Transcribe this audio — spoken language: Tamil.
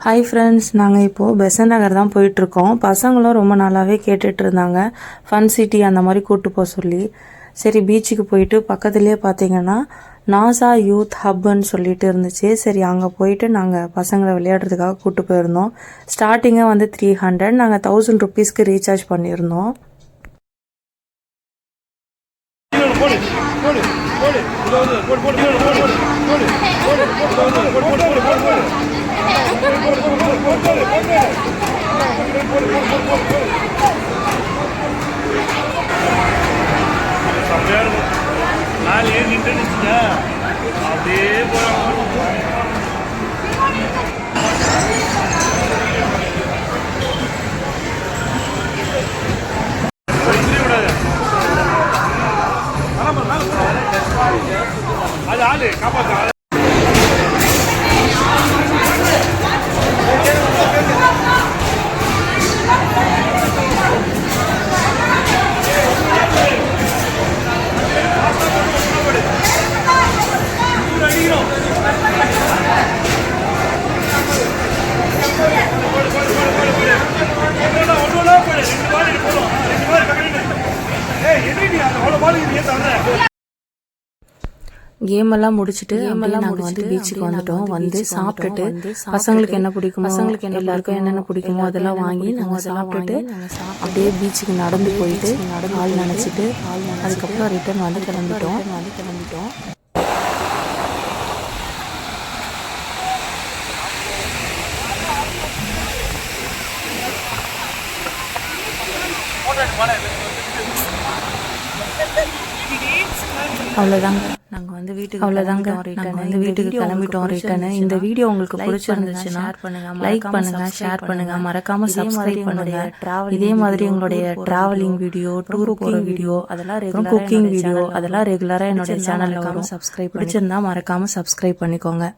ஹாய் ஃப்ரெண்ட்ஸ் நாங்கள் இப்போது பெசன் நகர் தான் போயிட்டுருக்கோம் பசங்களும் ரொம்ப நாளாகவே கேட்டுட்டு இருந்தாங்க ஃபன் சிட்டி அந்த மாதிரி கூப்பிட்டு போக சொல்லி சரி பீச்சுக்கு போயிட்டு பக்கத்துலேயே பார்த்தீங்கன்னா நாசா யூத் ஹப்னு சொல்லிட்டு இருந்துச்சு சரி அங்கே போயிட்டு நாங்கள் பசங்களை விளையாடுறதுக்காக கூப்பிட்டு போயிருந்தோம் ஸ்டார்டிங்கே வந்து த்ரீ ஹண்ட்ரட் நாங்கள் தௌசண்ட் ருபீஸ்க்கு ரீசார்ஜ் பண்ணியிருந்தோம் போடு போடு போடு போடு போடு போடு போடு போடு போடு போடு போடு போடு போடு போடு போடு போடு நாலு ஏறி நின்றுச்சுங்க அப்படியே போறாங்க அது ஆளு காப்பாத்து ஏய் எதிரி நீ அந்த அவ்வளோ பால் நீ ஏன் தந்த கேம் எல்லாம் முடிச்சுட்டு கேமெல்லாம் நாங்கள் வந்து பீச்சுக்கு வந்துட்டோம். வந்து சாப்பிட்டுட்டு பசங்களுக்கு என்ன பிடிக்குமோ பசங்களுக்கு என்ன எல்லாருக்கும் என்னென்ன பிடிக்குமோ அதெல்லாம் வாங்கி நாங்கள் சாப்பிட்டுட்டு அப்படியே பீச்சுக்கு நடந்து போயிட்டு ஆள் நினச்சிட்டு அதுக்கப்புறம் ரிட்டர்ன் வந்து கிளம்பிட்டோம். வந்து கிளம்பிட்டோம். அவ்வளோதாங்க நாங்கள் வந்து வீட்டுக்கு அவ்வளோதாங்க நாங்கள் வந்து வீட்டுக்கு கிளம்பிட்டோம் ரிட்டர்னு இந்த வீடியோ உங்களுக்கு பிடிச்சிருந்துச்சுன்னா லைக் பண்ணுங்க ஷேர் பண்ணுங்க மறக்காம சப்ஸ்கிரைப் பண்ணுங்க. இதே மாதிரி உங்களுடைய டிராவலிங் வீடியோ டூர் போகிற வீடியோ அதெல்லாம் குக்கிங் வீடியோ அதெல்லாம் ரெகுலராக என்னுடைய சேனலில் வரும். சப்ஸ்கிரைப் பிடிச்சிருந்தா மறக்காம சப்ஸ்கிரைப் பண்ணிக்கோங்க.